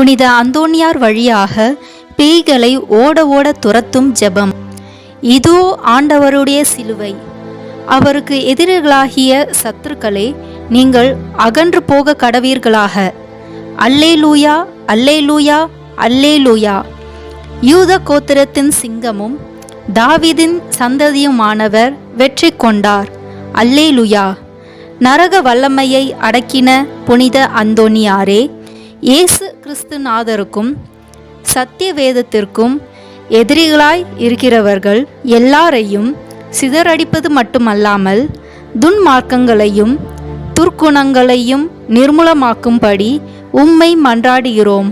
புனித அந்தோனியார் வழியாக பேய்களை ஓட ஓட துரத்தும் ஜெபம். இதோ ஆண்டவருடைய சிலுவை. அவருக்கு எதிரிகளாகிய சத்துருக்களே நீங்கள் அகன்று போக கடவீர்களாக. அல்லேலூயா அல்லேலூயா அல்லேலூயா. யூத கோத்திரத்தின் சிங்கமும் தாவிதின் சந்ததியுமானவர் வெற்றி கொண்டார். அல்லேலுயா. நரக வல்லமையை அடக்கின புனித அந்தோனியாரே இயேசு கிறிஸ்துநாதருக்கும் சத்திய வேதத்திற்கும் எதிரிகளாய் இருக்கிறவர்கள் எல்லாரையும் சிதறடிப்பது மட்டுமல்லாமல் துன்மார்க்கங்களையும் துர்க்குணங்களையும் நிர்மூலமாக்கும்படி உம்மை மன்றாடுகிறோம்.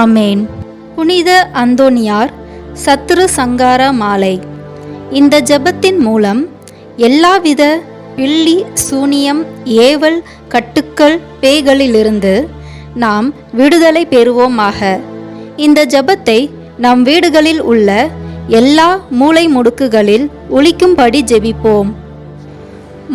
ஆமேன். புனித அந்தோனியார் சத்துரு சங்கார மாலை. இந்த ஜெபத்தின் மூலம் எல்லாவித பில்லி சூனியம் ஏவல் கட்டுக்கள் பேய்களிலிருந்து நாம் விடுதலை பெறுவோமாக. இந்த ஜெபத்தை நம் வீடுகளில் உள்ள எல்லா மூலை முடுக்குகளில் ஒழிக்கும்படி ஜெபிப்போம்.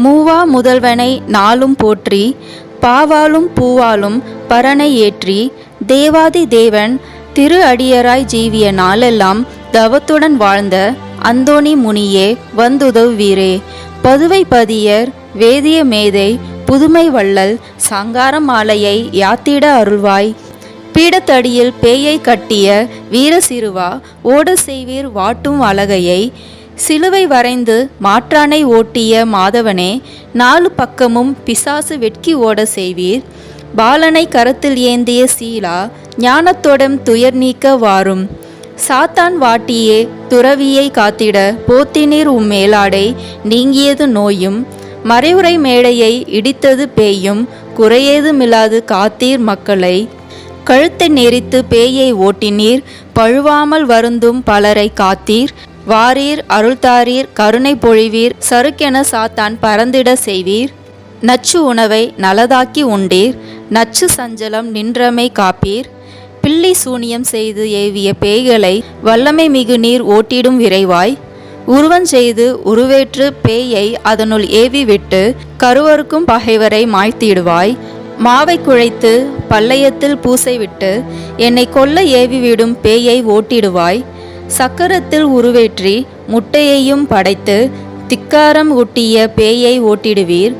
மூவா முதல்வனை நாளும் போற்றி பாவாலும் பூவாலும் பரனை ஏற்றி தேவாதி தேவன் திரு அடியராய் ஜீவிய நாளெல்லாம் தவத்துடன் வாழ்ந்த அந்தோணி முனியே வந்துதவுவீரே. பதுவை பதியர் வேதிய மேதை புதுமை வள்ளல் சங்கார மாலையை யாத்திட அருள்வாய். பீடத்தடியில் பேயை கட்டிய வீர சிறுவா ஓட செய்வீர் வாட்டும் அழகையை. சிலுவை வரைந்து மாற்றானை ஓட்டிய மாதவனே நாலு பக்கமும் பிசாசு வெட்கி ஓட செய்வீர். பாலனை கரத்தில் ஏந்திய சீலா ஞானத்தோடம் துயர் நீக்க வாரும். சாத்தான் வாட்டியே துறவியை காத்திட போத்தினீர் உம் மேலாடை நீங்கியது நோயும். மறைவுரை மேடையை இடித்தது பேயும் குறையேதுமில்லாது காத்தீர் மக்களை. கழுத்தை நெரித்து பேயை ஓட்டினீர் பழுவாமல் வருந்தும் பலரை காத்தீர். வாரீர் அருள்தாரீர் கருணை பொழிவீர் சறுக்கென சாத்தான் பறந்திட செய்வீர். நச்சு உணவை நலதாக்கி உண்டீர் நச்சு சஞ்சலம் நின்றமை காப்பீர். பில்லி சூனியம் செய்து ஏவிய பேய்களை வல்லமை மிகு நீர் ஓட்டிடும் விரைவாய். உருவன் செய்து உருவேற்று பேயை அதனுள் ஏவி விட்டு கருவருக்கும் பகைவரை மாய்த்திடுவாய். மாவை குழைத்து பல்லயத்தில் பூசை விட்டு என்னை கொல்ல ஏவி விடும் பேயை ஓட்டிடுவாய். சக்கரத்தில் உருவேற்றி முட்டையையும் படைத்து திக்காரம் ஒட்டிய பேயை ஓட்டிடுவீர்.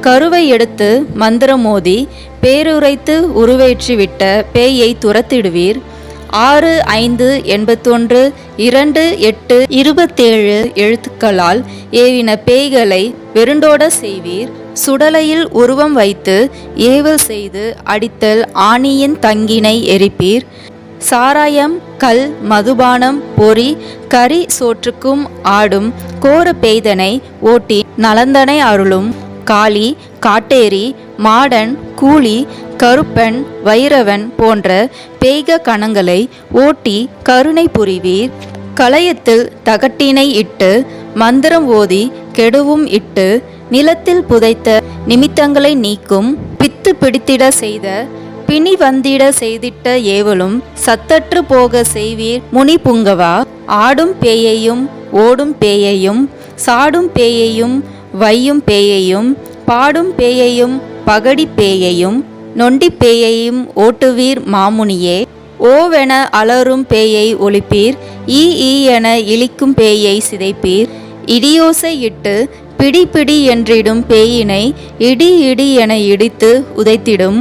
கருவை எடுத்து மந்திரமோதி பேருரைத்து உருவேற்றிவிட்ட பேயை துரத்திடுவீர். ஆறு ஐந்து எண்பத்தொன்று இரண்டு எட்டு இருபத்தேழு எழுத்துக்களால் ஏவின பேய்களை வெருண்டோட செய்வீர். சுடலையில் உருவம் வைத்து ஏவல் செய்து அடித்தல் ஆணியின் தங்கினை எரிப்பீர். சாராயம் கல் மதுபானம் பொறி கறி சோற்றுக்கும் ஆடும் கோர பெய்தனை ஓட்டி நலந்தனை அருளும். காளி காட்டேரி மாடன் கூலி கருப்பன் வைரவன் போன்ற பேய்க கணங்களை ஓட்டி கருணை புரிவீர். களையத்தில் தகட்டினை இட்டு மந்திரம் ஓதி கெடுவும் இட்டு நிலத்தில் புதைத்த நிமித்தங்களை நீக்கும் பித்து பிடித்திட செய்த பிணி வந்திட செய்திட்ட ஏவலும் சத்தற்று போக செய்வீர் முனி புங்கவா. ஆடும் பேயையும் ஓடும் பேயையும் சாடும் பேயையும் வையும் பேயையும் பாடும் பேயையும் பகடி பேயையும் நொண்டி பேயையும் ஓட்டுவீர் மாமுனியே. ஓவென அலறும் பேயை ஒழிப்பீர் ஈ ஈ என இழிக்கும் பேயை சிதைப்பீர். இடியோசை இட்டு பிடி பிடி என்றிடும் பேயினை இடி இடி என இடித்து உதைத்திடும்.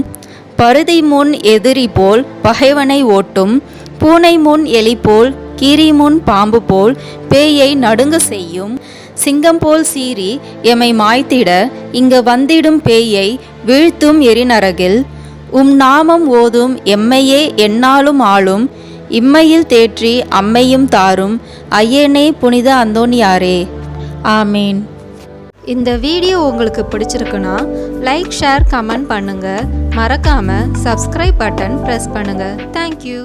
பருதி முன் எதிரி போல் பகைவனை ஓட்டும் பூனை முன் எலி போல் கீரி முன் பாம்பு போல் பேயை நடுங்க செய்யும். சிங்கம் போல் சீறி எமை மாய்த்திட இங்கு வந்திடும் பேயை வீழ்த்தும் எரிநரகில். உம் நாமம் ஓதும் எம்மையே எந்நாளும் ஆளும் இம்மையில் தேற்றி அம்மையும் தாரும் ஐயனே புனித அந்தோனியாரே ஆமீன். இந்த வீடியோ உங்களுக்கு பிடிச்சிருக்குன்னா லைக் ஷேர் கமெண்ட் பண்ணுங்கள் மறக்காமல் சப்ஸ்கிரைப் பட்டன் ப்ரெஸ் பண்ணுங்கள் தேங்க்யூ